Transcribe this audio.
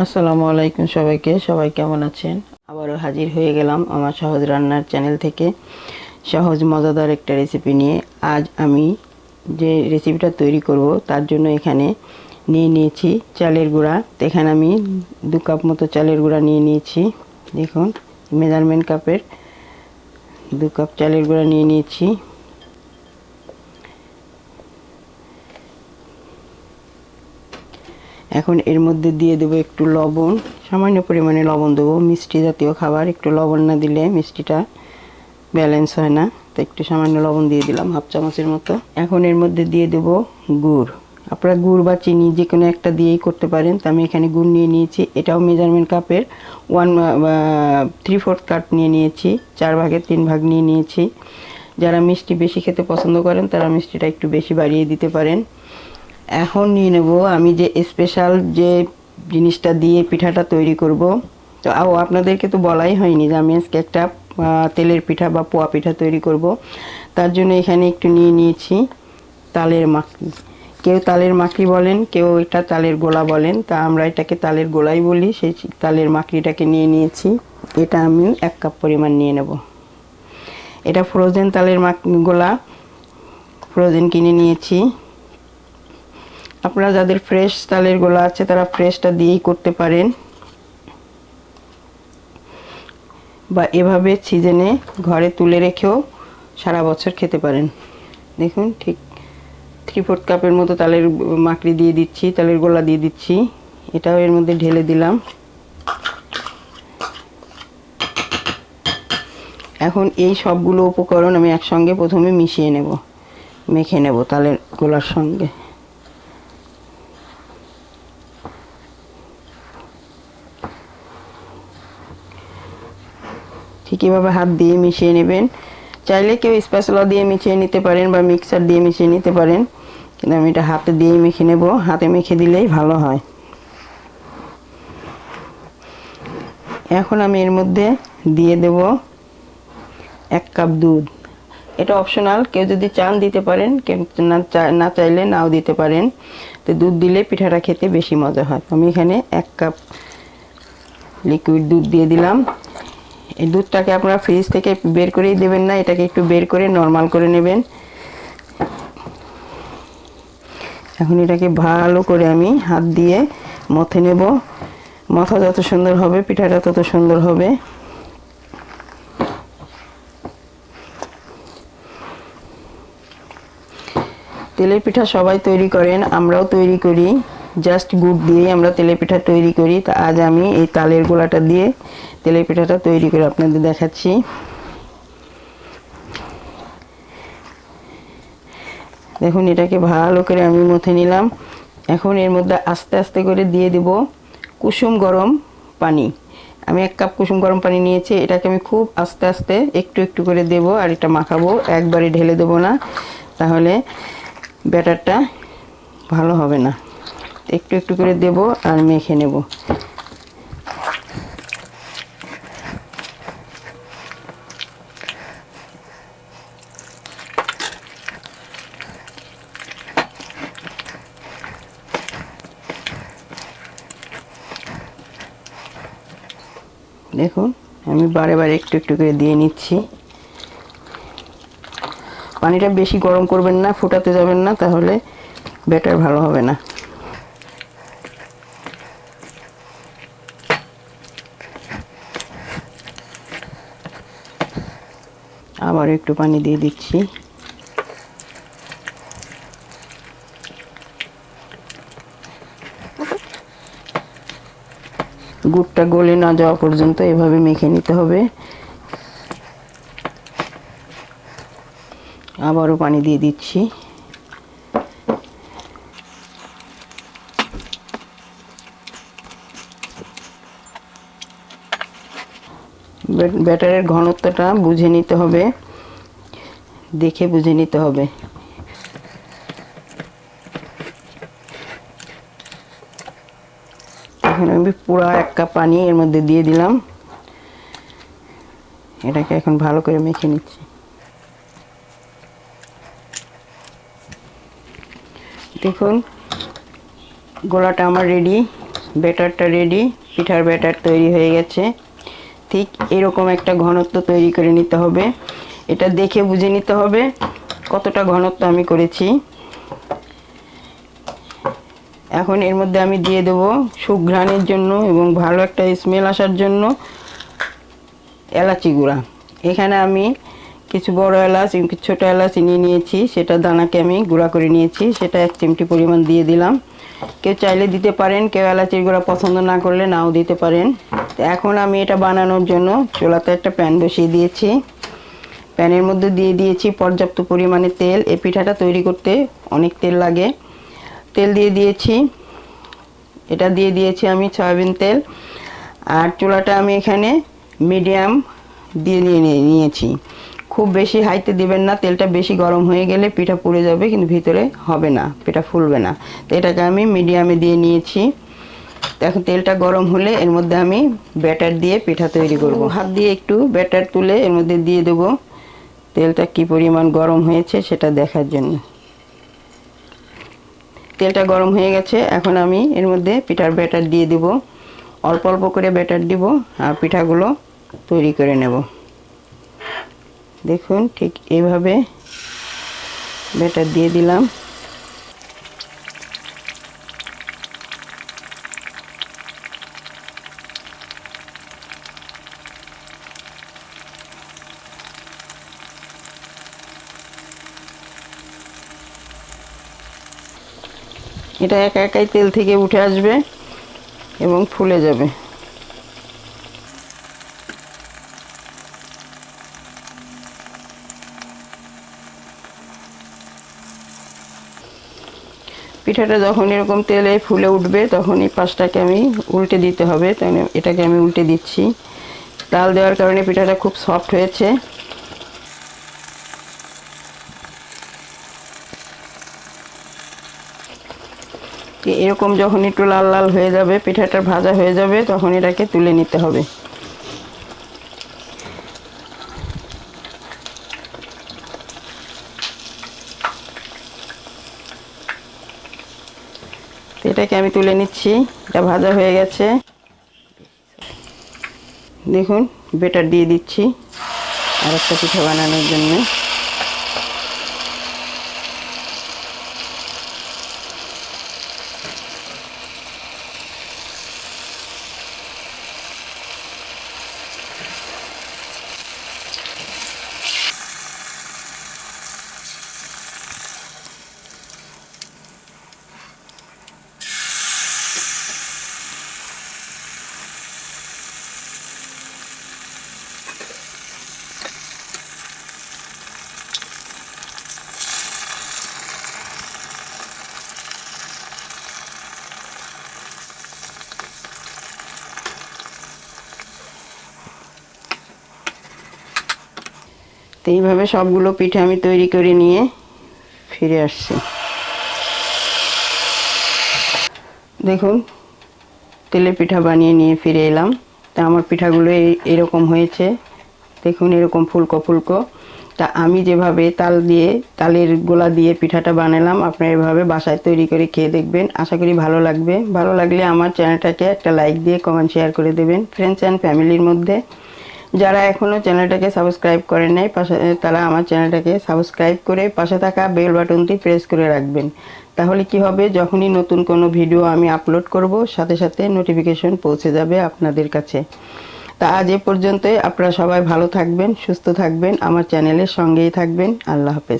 আসসালামু আলাইকুম সবাইকে, সবাই কেমন আছেন? আবারও হাজির হয়ে গেলাম আমার সহজ রান্নার চ্যানেল থেকে। সহজ, মজাদার একটা রেসিপি নিয়ে। আজ আমি যে রেসিপিটা তৈরি করব, তার জন্য এখানে নিয়ে নিয়েছি চালের গুঁড়া। তো এখানে আমি দু কাপ মতো চালের গুঁড়া নিয়ে নিয়েছি। দেখুন মেজারমেন্ট কাপের দু কাপ চালের গুঁড়া নিয়ে নিয়েছি। এখন এর মধ্যে দিয়ে দেবো একটু লবণ। সামান্য পরিমাণে লবণ দেবো, মিষ্টি জাতীয় খাবার। একটু লবণ না দিলে মিষ্টিটা ব্যালেন্স হয় না। তো একটু সামান্য লবণ দিয়ে দিলাম, হাফ চামচের মতো। এখন এর মধ্যে দিয়ে দেবো গুড়। আপনারা গুড় বা চিনি যে কোনো একটা দিয়েই করতে পারেন। তো আমি এখানে গুড় নিয়ে নিয়েছি। এটাও মেজারমেন্ট কাপের ওয়ান থ্রি ফোর্থ কাপ নিয়ে নিয়েছি। চার ভাগের তিন ভাগ নিয়ে নিয়েছি। যারা মিষ্টি বেশি খেতে পছন্দ করেন, তারা মিষ্টিটা একটু বেশি বাড়িয়ে দিতে পারেন। এখন নিয়ে নেব। আমি যে স্পেশাল যে জিনিসটা দিয়ে পিঠাটা তৈরি করব, তো আও আপনাদেরকে তো বলাই হয়নি যে আমি আজকে একটা তেলের পিঠা বা পোয়া পিঠা তৈরি করব। তার জন্য এখানে একটু নিয়ে নিয়েছি তালের মাখি। কেউ তালের মাখি বলেন, কেউ এটা তালের গোলা বলেন, তা আমরা এটাকে তালের গোলাই বলি, সেই তালের মাখরিটাকে নিয়ে নিয়েছি। এটা আমি এক কাপ পরিমাণ নিয়ে নেব। এটা ফ্রোজেন তালের মাখ, গোলা ফ্রোজেন কিনে নিয়েছি। আপনারা যাদের ফ্রেশ তালের গোলা আছে, তারা ফ্রেশটা দিয়েই করতে পারেন। বা এভাবে সিজনে ঘরে তুলে রেখেও সারা বছর খেতে পারেন। দেখুন, ঠিক থ্রি ফোর্থ কাপের মতো তালের মাকড়ি দিয়ে দিচ্ছি, তালের গোলা দিয়ে দিচ্ছি। এটাও এর মধ্যে ঢেলে দিলাম। এখন এই সবগুলো উপকরণ আমি একসঙ্গে প্রথমে মিশিয়ে নেব, মেখে নেব তালের গোলার সঙ্গে। ঠিক এভাবে হাত দিয়ে মিশিয়ে নেবেন। চাইলে কেউ স্প্যাচুলা দিয়ে মিশিয়ে নিতে পারেন বা মিক্সার দিয়ে মিশিয়ে নিতে পারেন। কিন্তু আমি এটা হাতে দিয়েই মেখে নেব। হাতে মেখে দিলেই ভালো হয়। এখন আমি এর মধ্যে দিয়ে দেব এক কাপ দুধ। এটা অপশনাল। কেউ যদি চান দিতে পারেন, কেউ না চাইলে নাও দিতে পারেন। তো দুধ দিলে পিঠাটা খেতে বেশি মজা হয়। আমি এখানে এক কাপ লিকুইড দুধ দিয়ে দিলাম। এই দুধটাকে আপনারা ফ্রিজ থেকে বের করেই দেবেন না, এটাকে একটু বের করে নর্মাল করে নেবেন। এখন এটাকে ভালো করে আমি হাত দিয়ে মথে নেব। মথা যত সুন্দর হবে, পিঠাটা তত সুন্দর হবে। তেলের পিঠা সবাই তৈরি করেন, আমরাও তৈরি করি। জাস্ট গুড় দিয়েই আমরা তেলের পিঠা তৈরি করি। তা আজ আমি এই তালের গোলাটা দিয়ে তেলের পিঠাটা তৈরি করে আপনাদের দেখাচ্ছি। দেখুন, এটাকে ভালো করে আমি মথে নিলাম। এখন এর মধ্যে আস্তে আস্তে করে দিয়ে দেব কুসুম গরম পানি। আমি এক কাপ কুসুম গরম পানি নিয়েছি, এটাকে আমি খুব আস্তে আস্তে একটু একটু করে দেব আর এটা মাখাবো। একবারে ঢেলে দেব না, তাহলে ব্যাটারটা ভালো হবে না। একটু একটু করে দেব আর মেখে নেব। দেখুন, আমি বারে বারে একটু একটু করে দিয়ে নিচ্ছি। পানিটা বেশি গরম করবেন না, ফোটাতে যাবেন না, তাহলে ব্যাটার ভালো হবে না। আবার একটু পানি দিয়ে দিচ্ছি। গুড়টা গলে না যাওয়া পর্যন্ত এভাবে মেখে নিতে হবে। আবারও পানি দিয়ে দিচ্ছি। ব্যাটারের ঘনত্বটা বুঝে নিতে হবে। দেখে বুঝে নিতে হবে। এখন আমি পুরো এক কাপ পানি এর মধ্যে দিয়ে দিলাম। এটাকে এখন ভালো করে মেখে নিচ্ছি। দেখুন, গোলাটা আমার রেডি ব্যাটারটা রেডি পিঠার ব্যাটার তৈরি হয়ে গেছে। ঠিক এরকম একটা ঘনত্ব তৈরি করে নিতে হবে। এটা দেখে বুঝে নিতে হবে কতটা ঘনত্ব আমি করেছি। এখন এর মধ্যে আমি দিয়ে দেবো সুঘ্রাণের জন্য এবং ভালো একটা স্মেল আসার জন্য এলাচি গুঁড়া। এখানে আমি কিছু বড় এলাচ কিছু ছোটো এলাচ নিয়ে নিয়েছি। সেটা দানাকে আমি গুঁড়া করে নিয়েছি। সেটা এক চিমটি পরিমাণ দিয়ে দিলাম। কেউ চাইলে দিতে পারেন, কেউ এলাচির গুঁড়া পছন্দ না করলে নাও দিতে পারেন। তো এখন আমি এটা বানানোর জন্য চোলাতে একটা প্যান বসিয়ে দিয়েছি। প্যানের মধ্যে দিয়ে দিয়েছি পর্যাপ্ত পরিমাণে তেল। এই পিঠাটা তৈরি করতে অনেক তেল লাগে। তেল দিয়ে দিয়েছি। এটা দিয়ে দিয়েছি আমি সয়াবিন তেল। আর চুলাটা আমি এখানে মিডিয়াম দিয়ে নিয়ে নিয়ে- নিয়েছি। খুব বেশি হাইতে দিবেন না, তেলটা বেশি গরম হয়ে গেলে পিঠা পুড়ে যাবে, কিন্তু ভিতরে হবে না, পিঠা ফুলবে না। তো এটাকে আমি মিডিয়ামে দিয়ে নিয়েছি। এখন তেলটা গরম হলে এর মধ্যে আমি ব্যাটার দিয়ে পিঠা তৈরি করব। হাত দিয়ে একটু ব্যাটার তুলে এর মধ্যে দিয়ে দেবো। তেলটা কি পরিমাণ গরম হয়েছে সেটা দেখার জন্য। তেলটা গরম হয়ে গেছে, এখন আমি এর মধ্যে পিঠার ব্যাটার দিয়ে দিব। অল্প অল্প করে ব্যাটার দিব আর পিঠাগুলো তৈরি করে নেব। দেখুন ঠিক এইভাবে ব্যাটার দিয়ে দিলাম। এটা একা একাই তেল থেকে উঠে আসবে এবং ফুলে যাবে। পিঠাটা যখন এরকম তেলে ফুলে উঠবে তখন এই পাশটাকে আমি উল্টে দিতে হবে। তাহলে এটাকে আমি উল্টে দিচ্ছি। তাল দেওয়ার কারণে পিঠাটা খুব সফট হয়েছে। এরকম যখন একটু লাল লাল হয়ে যাবে, পিঠাটা ভাজা হয়ে যাবে, তখন এটাকে তুলে নিতে হবে। তো এটাকে আমি তুলে নিচ্ছি। এটা ভাজা হয়ে গেছে। দেখুন বেটার দিয়ে দিচ্ছি। আর একটা পিঠা বানানোর জন্য। তো এইভাবে সবগুলো পিঠে আমি তৈরি করে নিয়ে ফিরে আসছি। দেখুন, তেলে পিঠা বানিয়ে নিয়ে ফিরে এলাম। তা আমার পিঠাগুলো এরকম হয়েছে। দেখুন, এরকম ফুলকো ফুলকো। তা আমি যেভাবে তাল দিয়ে, তালের গোলা দিয়ে পিঠাটা বানালাম, আপনারা এভাবে বাসায় তৈরি করে খেয়ে দেখবেন। আশা করি ভালো লাগবে। ভালো লাগলে আমার চ্যানেলটাকে একটা লাইক দিয়ে কমেন্ট শেয়ার করে দেবেন। ফ্রেন্ডস অ্যান্ড ফ্যামিলির মধ্যে যারা এখনও চ্যানেলটাকে সাবস্ক্রাইব করেন নাই, পাশে তারা আমার চ্যানেলটাকে সাবস্ক্রাইব করে পাশে থাকা বেল বাটনটি প্রেস করে রাখবেন। তাহলে কি হবে? যখনই নতুন কোনো ভিডিও আমি আপলোড করব, সাথে সাথে নোটিফিকেশন পৌঁছে যাবে আপনাদের কাছে। তা আজ এ পর্যন্তই। আপনারা সবাই ভালো থাকবেন, সুস্থ থাকবেন, আমার চ্যানেলের সঙ্গেই থাকবেন। আল্লাহ হাফেজ।